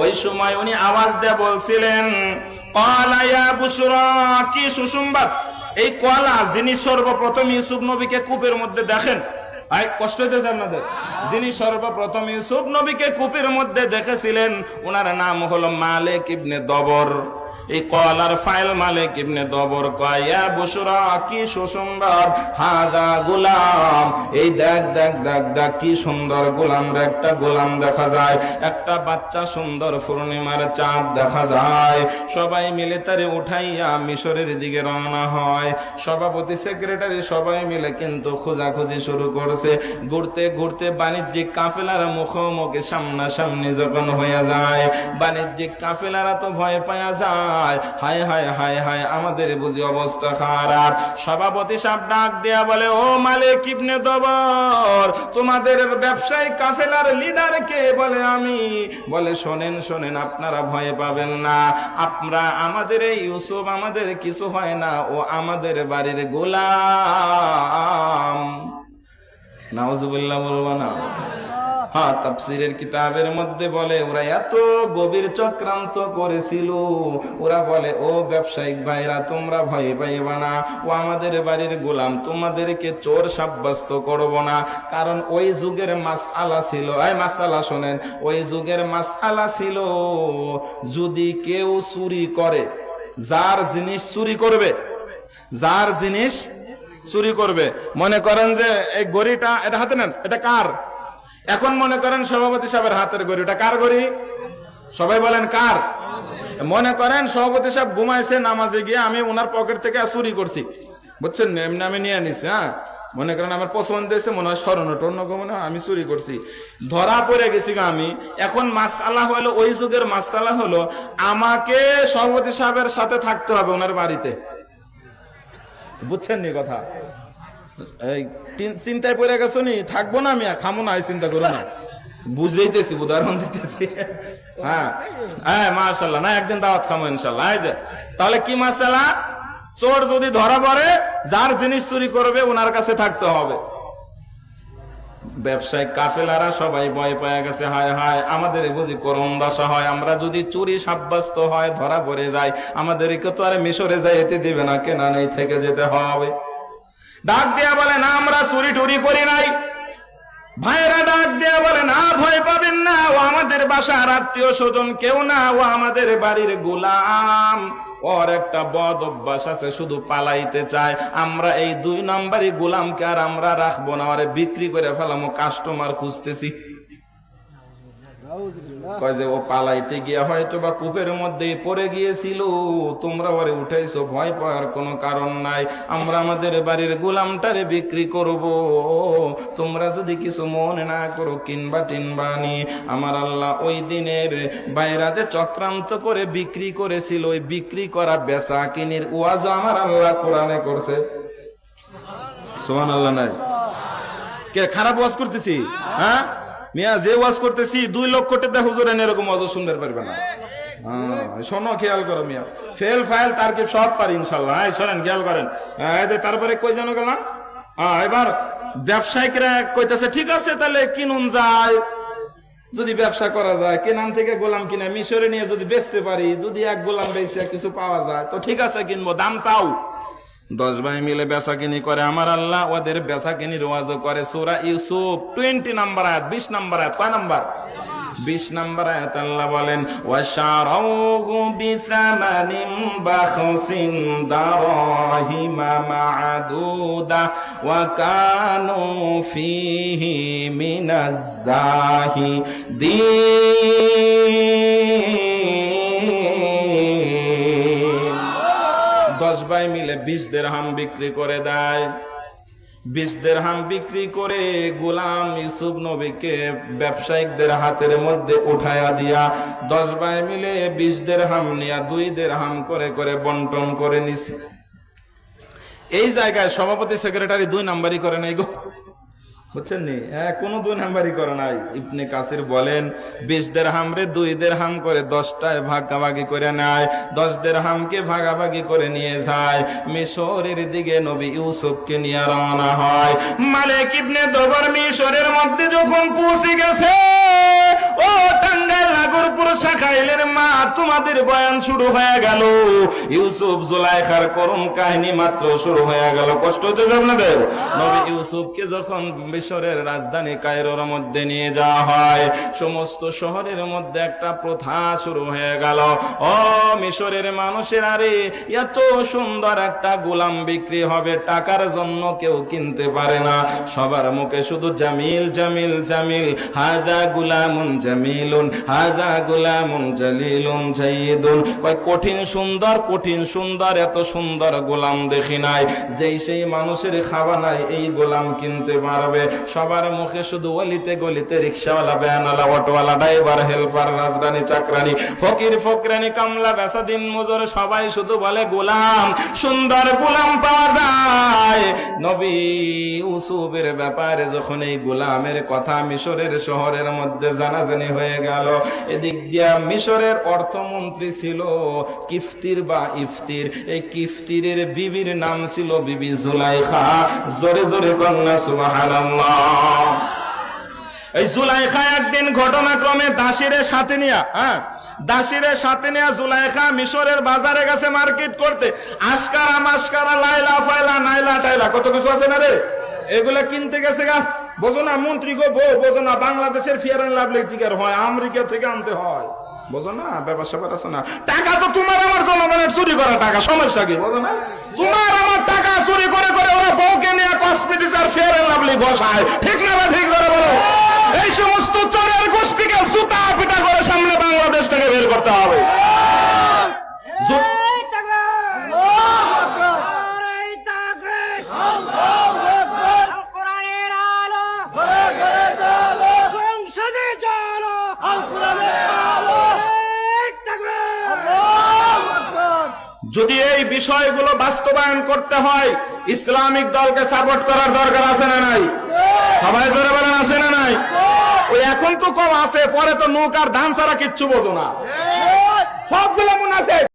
ওই সময় উনি আওয়াজ দিয়ে বলছিলেন কি সুসংবাদ? এই কলা যিনি সর্বপ্রথম ইউসুফ নবীকে কূপের মধ্যে দেখেন। কষ্ট হইতেছে আপনাদের। যিনি সর্বপ্রথম ইউসুফ নবীকে কূপের মধ্যে দেখেছিলেন ওনার নাম হলো মালিক ইবনে দবর। এই কলার ফাইল মালিক ইবনে দবর কয়া বসুরা, কি সুসুন্দর হাদা গোলাম। এই দেখ দেখ দেখ দেখ, কি সুন্দর গোলাম একটা গোলাম দেখা যায়, একটা বাচ্চা সুন্দর পূর্ণিমার চাঁদ দেখা যায়। সবাই মিলে তারে উঠাইয়া মিশরের দিকে রওনা হয়। সভাপতি, সেক্রেটারি সবাই মিলে কিন্তু খোঁজাখুঁজি শুরু করছে। ঘুরতে ঘুরতে বাণিজ্যিক কাফেলার মুখোমুখি সামনাসামনি যখন হয়ে যায়, বাণিজ্যিক কাফেলারা তো ভয় পাওয়া যায়। হায় হায় হায় হায়, আমাদের বুঝি অবস্থা খারাপ। সভাপতি সাহেব ডাক দেয়া বলে, ও মালিক ইবনে দবর, তোমাদের ব্যবসায়ী কাফেলার লিডার কে বলে আমি? বলে, শোনেন শোনেন, আপনারা ভয় পাবেন না। আপনারা আমাদের এই ইউসুফ আমাদের কিছু হয় না, ও আমাদের বাড়ির গোলাম নাউজুবিল্লাহ বলব না। হ্যাঁ তাফসিরের কিতাবের মধ্যে বলে, ওরা এত গভীর চক্রান্ত করেছিল। ওরা বলে, ও ব্যবসায়িক ভাইরা, তোমরা ভয় পাইবা না। ও আমাদের বাড়ির গোলাম, তোমাদেরকে চোর সাব্যস্ত করব না। কারণ ওই যুগের মাস আলা ছিল। এই মাস আলা শোনেন, ওই যুগের মাস আলা ছিল, যদি কেউ চুরি করে, যার জিনিস চুরি করবে, যার জিনিস চুরি করবে। মনে করেন যে এই গড়িটা এটা হাতে নেন, এটা কার? এখন মনে করেন সভাপতি সাহেবের হাতের গড়ি ওটা কার গড়ি সবাই বলেন কার? মনে করেন সভাপতি সাহেব ঘুমাইছে নামাজে গিয়ে, আমি ওনার পকেট থেকে চুরি করছি। বুঝছেন, এমনি আমি নিয়ে নিছি হ্যাঁ? মনে করেন আমার পছন্দ হয়েছে, মনে হয় স্মরণ টর্ণ মনে আমি চুরি করছি। ধরা পড়ে গেছি গা আমি। এখন মাসালা হলো, ওই যুগের মাসালা হলো, আমাকে সভাপতি সাহেবের সাথে থাকতে হবে ওনার বাড়িতে। বুঝছেন নি কথা? এই চিন্তায় পড়ে গেছো নি? থাকব না আমি, খামো না চিন্তা করো না। বুঝাইতেছি, উদাহরণ দিতেছি। হ্যাঁ হ্যাঁ মাশাল্লাহ না, একদিন দাওয়াত খামো ইনশাল্লাহ তাহলে কি মাসালা চোর যদি ধরা পড়ে, যার জিনিস চুরি করবে ওনার কাছে থাকতে হবে। ব্যবসায়িক কাফেলারা সবাই ভয় পায় গেছে, হায় হায়, আমাদের বুঝি করম দশা হয়, আমরা যদি চুরি সাব্যস্ত হয়, ধরা পড়ে যাই, আমাদেরকে তো আর মিশরে যাইতে দিবে না, কেনা নেই, থেকে যেতে হবে। ডাক দেয়া বলে, না, আমরা চুরি টুরি করি নাই। ভাইরা ডাক দেয়া বলে, না, ভয় পাবেন না, ও আমাদের বাসার আত্মীয় স্বজন কেউ না, ও আমাদের বাড়ির গোলাম। ওর একটা বদ অভ্যাস আছে, শুধু পালাইতে চায়। আমরা এই দুই নাম্বারই গোলামকে আর আমরা রাখব না। ওরে বিক্রি করে ফেলামো কাস্টমার খুঁজতেছি। তোমরা ভয় পাওয়ার কারণ নাই। আমরা আমাদের বাড়ির বিক্রি আমার আল্লাহ ওই দিনের বাইরা যে চক্রান্ত করে বিক্রি করেছিল, ওই বিক্রি করা বেচা কিনির ওয়াজ আমার আল্লাহ কোরআনে করছে। সোহান আল্লাহ নাই। কে, খারাপ ওয়াজ করতেছি? হ্যাঁ? মিয়া যে ওয়াজ করতেছি, দুই লক্ষ টাকা হুজুর এরকম ওয়াজ শুনতে পারবে না। শোনো, খেয়াল করো মিয়া। ফেল, ফাইল তার কি সব পারি, ইনশাল্লাহ। হ্যাঁ শোনেন, খেয়াল করেন। তারপরে কই জানো গেলাম? এবার ব্যবসায়িকরা কইতাছে, ঠিক আছে, তাহলে কিনুন যায়। যদি ব্যবসা করা যায়, কেনান থেকে গোলাম কিনে মিশরে নিয়ে যদি বেচতে পারি, যদি এক গোলাম বেচে কিছু পাওয়া যায়, তো ঠিক আছে, কিনবো, দাম চাও। দশ ভাই মিলে বেচা কিনি করে, আমার আল্লাহ ওদের বেচা কিনি রোয়াজ করে। সুরা ইউসুফ টোয়েন্টি নাম্বার আয়াত, বিশ নাম্বার আয়াত, কয় নাম্বার? বিশ নাম্বার আয়াত আল্লাহ বলেন ওয়াশারাউহু বিসামানিন বাখসিন দারাহিমা মা'দুদা ওয়া কানু ফীহি মিনাজ জাহিদিন দশ ভাই মিলে বিশ দেড়হাম বিক্রি করে দেয়। বিশ দেড়হাম বিক্রি করে গোলাম ইসুফ নবীকে ব্যবসায়িকদের হাতের মধ্যে উঠায়া দিয়া দশ ভাই মিলে বিশ দেড়হাম নিয়া দুই দেড়হাম করে করে বন্টন করে নিছে। এই জায়গায় সভাপতি, সেক্রেটারি দুই নাম্বারই করে নাই গো। বুঝছেন নি হ্যাঁ কোনো দুই নাম্বারই করে নাই। ইবনে কাসির বলেন, বিশ দের হামরে দুই দের হাম করে দশটায় ভাগাভাগি করে নেয়, দশ দের হামকে ভাগাভাগি করে নিয়ে যায়। মিশরের দিকে নবী ইউসুফকে নিয়ে রওনা হয়। মালিক ইবনে দবর মিশরের মধ্যে যখন পৌঁছে গেছে ও টাঙ্গাইল নাগরপুর শাখাইলের মা, তোমাদের বয়ান শুরু হয়ে গেল। ইউসুফ জুলাইখার কাহিনী মাত্র শুরু হয়ে গেল। কষ্ট হতে নবী ইউসুফকে যখন মিশরের রাজধানী কায়রোর মধ্যে নিয়ে যাওয়া হয়, সমস্ত শহরের মধ্যে একটা প্রথা শুরু হয়ে গেল। ও মিশরের মানুষের আরে এত সুন্দর একটা গোলাম বিক্রি হবে, টাকার জন্য কেউ কিনতে পারে না। সবার মুখে শুধু জামিল জামিল জামিল, হাজা গুলামুন জামিলুন, হাজা গুলামুন জালিলুন জাইদুন কয়, কঠিন সুন্দর কঠিন সুন্দর, এত সুন্দর গোলাম দেখি নাই। যেই সেই মানুষের খাওয়া নাই, এই গোলাম কিনতে পারবে। সবার মুখে শুধু অলিতে গলিতে রিক্সাওয়ালা ব্যানওয়ালা অটোওয়ালা, ড্রাইভার, হেল্পার, রাজধানী, চাকরানি, ফকির, ফকরানি, কামলা বেসা দিন মজুর, সবাই শুধু বলে গোলাম। সুন্দর গোলাম পাওয়া যায়। নবী ইউসুফের ব্যাপারে যখন এই গোলামের কথা মিশরের শহরের মধ্যে জানাজানি হয়ে গেল। এদিক দিয়া মিশরের অর্থমন্ত্রী ছিল কিফতির বা ইফতির। এই কিফতিরের বিবির নাম ছিল বিবি জুলাইখা। জোরে জোরে কন্যা, সুবহানাল্লাহ। এই জুলাইখা একদিন ঘটনাক্রমে দাসিরে সাথে নিয়া হ্যাঁ দাসিরে সাথে নিয়া জুলাইখা মিশরের বাজারে গেছে মার্কেট করতে। আশকারা মাসকারা লাইলা ফাইলা নাইলা টাইলা কত কিছু আছে না রে? এগুলা কিনতে গেছে গা। বোঝো না মন্ত্রী গো বউ বোঝো না বাংলাদেশের ফিয়ার অ্যান্ড লাভলি টিকার হয়? আমেরিকা থেকে আনতে হয়। বোঝো না ব্যাপার আছে না। টাকা তো তোমার আমার জনগণের চুরি করা টাকা, সমস্যা কি? বোঝো না তোমার আমার টাকা চুরি করে করে ওরা বউকে নিয়ে কসমেটিক্স আর ফেয়ার অ্যান্ড লাভলি বসায়। ঠিক না বা ঠিক করে বলো? এই সমস্ত চোরের গোষ্ঠীকে জুতা পিটা করে সামনে বাংলাদেশ থেকে বের করতে হবে। যদি এই বিষয়গুলো বাস্তবায়ন করতে হয়, ইসলামিক দলকে সাপোর্ট করার দরকার আছে না নাই? সবাই জোরে বলেন, আছে না নাই? ওই এখন তো কম আছে, পরে তো নৌকার ধান ছাড়া কিচ্ছু বোঝো না। সবগুলো মুনাফে